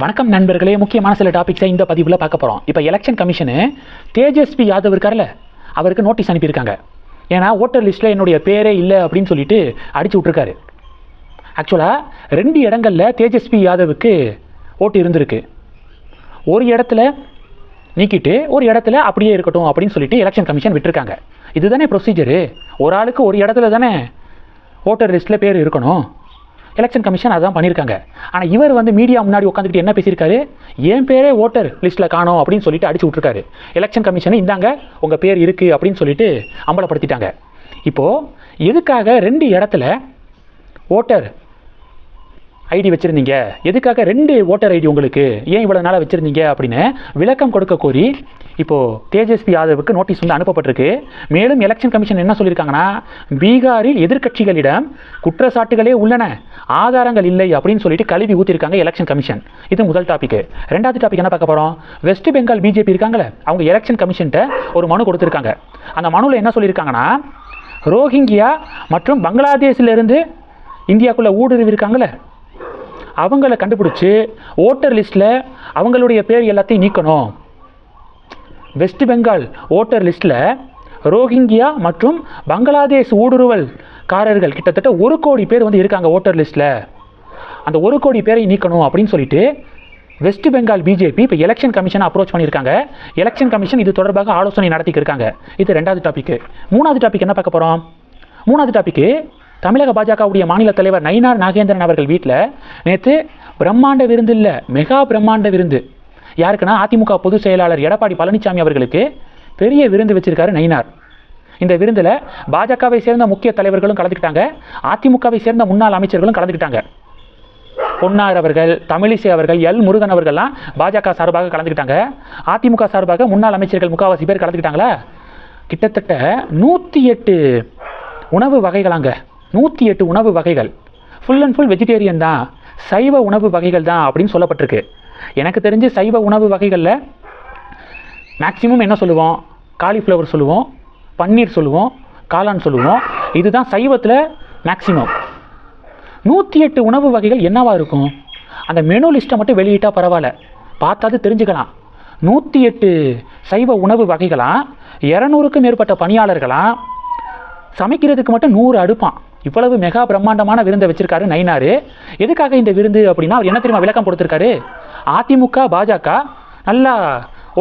வணக்கம் நண்பர்களே முக்கியமான சில டாபிக்ஸை இந்த பதிவில் பார்க்க போகிறோம் இப்போ எலெக்ஷன் கமிஷனு தேஜஸ்வி யாதவ் இருக்கார்ல அவருக்கு நோட்டீஸ் அனுப்பியிருக்காங்க. ஏன்னா ஓட்டர் லிஸ்ட்டில் என்னுடைய பேரே இல்லை அப்படின்னு சொல்லிட்டு அடிச்சு விட்ருக்காரு ஆக்சுவலாக ரெண்டு இடங்களில் தேஜஸ்வி யாதவுக்கு ஓட்டு இருந்திருக்கு. ஒரு இடத்துல நீக்கிட்டு ஒரு இடத்துல அப்படியே இருக்கட்டும் அப்படின்னு சொல்லிட்டு எலெக்ஷன் கமிஷன் விட்டுருக்காங்க. இதுதானே ப்ரொசீஜரு ஒரு ஆளுக்கு ஒரு இடத்துல தானே ஓட்டர் லிஸ்ட்டில் பேர் இருக்கணும். எலெக்ஷன் கமிஷன் அதான் பண்ணியிருக்காங்க ஆனால் இவர் வந்து மீடியா முன்னாடி உட்காந்துக்கிட்டு என்ன பேசியிருக்காரு? என் பேரே ஓட்டர் லிஸ்ட்டில் காணோம் அப்படின்னு சொல்லிட்டு அடிச்சு விட்ருக்காரு எலெக்ஷன் கமிஷனை இந்தாங்க உங்கள் பேர் இருக்குது அப்படின்னு சொல்லிட்டு அம்பலப்படுத்திட்டாங்க. இப்போது எதுக்காக ரெண்டு இடத்துல ஓட்டர் ஐடி வச்சுருந்தீங்க? எதுக்காக ரெண்டு ஓட்டர் ஐடி உங்களுக்கு? ஏன் இவ்வளோ நாளாக வச்சுருந்தீங்க அப்படின்னு விளக்கம் கொடுக்க கோரி இப்போது தேஜஸ்வி யாதவுக்கு நோட்டீஸ் வந்து அனுப்பப்பட்டிருக்கு. மேலும் எலெக்ஷன் கமிஷன் என்ன சொல்லியிருக்காங்கன்னா பீகாரில் எதிர்க்கட்சிகளிடம் குற்றச்சாட்டுகளே உள்ளன. ஆதாரங்கள் இல்லை அப்படின்னு சொல்லிட்டு கழுவி ஊற்றிருக்காங்க எலெக்ஷன் கமிஷன் இது முதல் டாபிக் ரெண்டாவது டாபிக் என்ன பார்க்க போகிறோம் வெஸ்ட் பெங்கால் பிஜேபி இருக்காங்களே அவங்க எலெக்ஷன் கமிஷன்ட்ட ஒரு மனு கொடுத்துருக்காங்க. அந்த மனுவில் என்ன சொல்லியிருக்காங்கன்னா ரோஹிங்கியா மற்றும் பங்களாதேஷிலிருந்து இந்தியாக்குள்ளே ஊடுருவி இருக்காங்களே அவங்கள கண்டுபிடிச்சி ஓட்டர் லிஸ்ட்டில் அவங்களுடைய பேர் எல்லாத்தையும் நீக்கணும். வெஸ்ட் பெங்கால் ஓட்டர் லிஸ்ட்டில் ரோஹிங்கியா மற்றும் பங்களாதேஷ் ஊடுருவல்காரர்கள் கிட்டத்தட்ட ஒரு கோடி பேர் வந்து இருக்காங்க ஓட்டர் லிஸ்ட்டில் அந்த ஒரு கோடி பேரை நீக்கணும் அப்படின்னு சொல்லிட்டு வெஸ்ட் பெங்கால் பிஜேபி இப்போ எலெக்ஷன் கமிஷனை அப்ரோச் பண்ணியிருக்காங்க. எலெக்ஷன் கமிஷன் இது தொடர்பாக ஆலோசனை நடத்திக்கிருக்காங்க. இது ரெண்டாவது டாபிக் மூணாவது டாபிக் என்ன பார்க்க போகிறோம் மூணாவது டாபிக்கு தமிழக பாஜகவுடைய மாநில தலைவர் நயினார் நாகேந்திரன் அவர்கள் வீட்டில் நேற்று பிரம்மாண்ட விருந்து இல்லை மெகா பிரம்மாண்ட விருந்து. யாருக்குன்னா அதிமுக பொதுச் செயலாளர் எடப்பாடி பழனிசாமி அவர்களுக்கு பெரிய விருந்து வச்சிருக்காரு நயினார். இந்த விருந்தில் பாஜகவை சேர்ந்த முக்கிய தலைவர்களும் கலந்துக்கிட்டாங்க. அதிமுகவை சேர்ந்த முன்னாள் அமைச்சர்களும் கலந்துக்கிட்டாங்க. பொன்னார் அவர்கள் தமிழிசை அவர்கள் எல் முருகன் அவர்கள்லாம் பாஜக சார்பாக கலந்துக்கிட்டாங்க. அதிமுக சார்பாக முன்னாள் அமைச்சர்கள் முக்காவாசி பேர் கலந்துக்கிட்டாங்களா? கிட்டத்தட்ட நூற்றி எட்டு உணவு வகைகளாங்க. நூற்றி எட்டு உணவு வகைகள். ஃபுல் அண்ட் ஃபுல் வெஜிடேரியன் தான். சைவ உணவு வகைகள் தான் அப்படின்னு சொல்லப்பட்டிருக்கு. எனக்கு தெரிஞ்சு சைவ உணவு வகைகளில் மேக்ஸிமம் என்ன சொல்லுவோம்? காலிஃப்ளவர் சொல்லுவோம். பன்னீர் சொல்லுவோம். காளான் சொல்லுவோம். இதுதான் சைவத்தில் மேக்ஸிமம் நூற்றி எட்டு உணவு வகைகள் என்னவா இருக்கும்? அந்த மெனு லிஸ்ட்டை மட்டும் வெளியிட்டால் பரவாயில்ல. பார்த்தாது தெரிஞ்சுக்கலாம். நூற்றி எட்டு சைவ உணவு வகைகளாக இரநூறுக்கும் மேற்பட்ட பணியாளர்களாம் சமைக்கிறதுக்கு மட்டும் நூறு அடுப்பான். இவ்வளவு மெகா பிரம்மாண்டமான விருந்தை வச்சிருக்காரு நைனாரு எதுக்காக இந்த விருந்து அப்படின்னா அவர் என்ன தெரியுமா விளக்கம் கொடுத்துருக்காரு? அதிமுக பாஜக நல்லா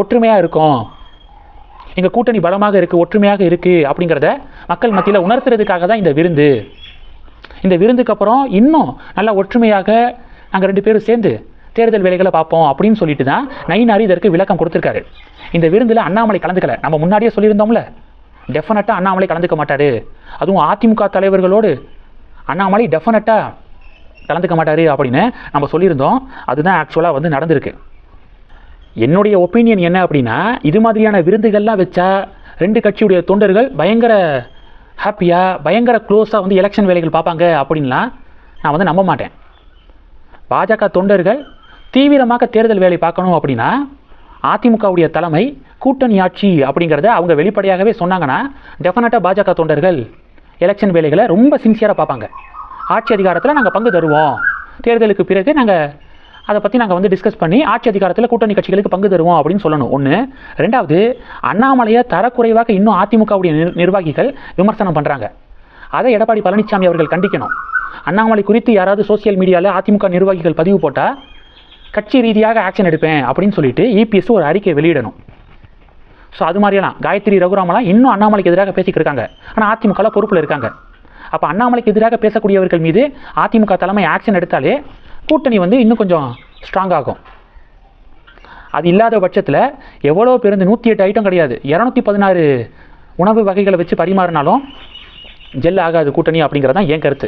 ஒற்றுமையாக இருக்கும். எங்கள் கூட்டணி பலமாக இருக்குது ஒற்றுமையாக இருக்குது அப்படிங்கிறத மக்கள் மத்தியில் உணர்த்துறதுக்காக தான் இந்த விருந்து. இந்த விருந்துக்கு அப்புறம் இன்னும் நல்லா ஒற்றுமையாக நாங்கள் ரெண்டு பேரும் சேர்ந்து தேர்தல் வேலைகளை பார்ப்போம் அப்படின்னு சொல்லிட்டு தான் நயினார் இதற்கு விளக்கம் கொடுத்துருக்காரு. இந்த விருந்தில் அண்ணாமலை கலந்துக்கல. நம்ம முன்னாடியே சொல்லியிருந்தோம்ல. டெஃபினட்டாக அண்ணாமலை கலந்துக்க மாட்டார். அதுவும் அதிமுக தலைவர்களோடு அண்ணாமலை டெஃபினட்டாக கலந்துக்க மாட்டார் அப்படின்னு நம்ம சொல்லியிருந்தோம். அதுதான் ஆக்சுவலாக வந்து நடந்திருக்கு. என்னுடைய ஒப்பீனியன் என்ன அப்படின்னா இது மாதிரியான விருந்துகள்லாம் வச்சா ரெண்டு கட்சியுடைய தொண்டர்கள் பயங்கர ஹாப்பியாக பயங்கர க்ளோஸாக வந்து எலெக்ஷன் வேலைகள் பார்ப்பாங்க அப்படின்லாம் நான் வந்து நம்ப மாட்டேன். பாஜக தொண்டர்கள் தீவிரமாக தேர்தல் வேலை பார்க்கணும் அப்படின்னா அதிமுகவுடைய தலைமை கூட்டணி ஆட்சி அப்படிங்கிறத அவங்க வெளிப்படையாகவே சொன்னாங்கன்னா டெஃபினட்டாக பாஜக தொண்டர்கள் எலெக்ஷன் வேலைகளை ரொம்ப சின்சியராக பார்ப்பாங்க. ஆட்சி அதிகாரத்தில் நாங்கள் பங்கு தருவோம். தேர்தலுக்கு பிறகு நாங்கள் அதை பற்றி நாங்கள் வந்து டிஸ்கஸ் பண்ணி ஆட்சி அதிகாரத்தில் கூட்டணி கட்சிகளுக்கு பங்கு தருவோம் அப்படின்னு சொல்லணும். ஒன்று ரெண்டாவது அண்ணாமலையை தரக்குறைவாக இன்னும் அதிமுகவுடைய நிர் நிர்வாகிகள் விமர்சனம் பண்ணுறாங்க அதை எடப்பாடி பழனிசாமி அவர்கள் கண்டிக்கணும். அண்ணாமலை குறித்து யாராவது சோசியல் மீடியாவில் அதிமுக நிர்வாகிகள் பதிவு போட்டால் கட்சி ரீதியாக ஆக்ஷன் எடுப்பேன் அப்படின்னு சொல்லிட்டு இபிஎஸ் ஒரு அறிக்கை வெளியிடணும். ஸோ அது மாதிரியெல்லாம். காயத்ரி ரகுராமலாம் இன்னும் அண்ணாமலைக்கு எதிராக பேசிக்கிட்டு இருக்காங்க. ஆனால் அதிமுகவில் பொறுப்பில் இருக்காங்க. அப்போ அண்ணாமலைக்கு எதிராக பேசக்கூடியவர்கள் மீது அதிமுக தலைமை ஆக்ஷன் எடுத்தாலே கூட்டணி வந்து இன்னும் கொஞ்சம் ஸ்ட்ராங் ஆகும். அது இல்லாத பட்சத்தில் எவ்வளோ பேருந்து நூற்றி எட்டு ஐட்டம் கிடையாது. இரநூத்தி பதினாறு உணவு வகைகளை வச்சு பரிமாறினாலும் ஜெல் ஆகாது கூட்டணி அப்படிங்கிறது தான் என் கருத்து.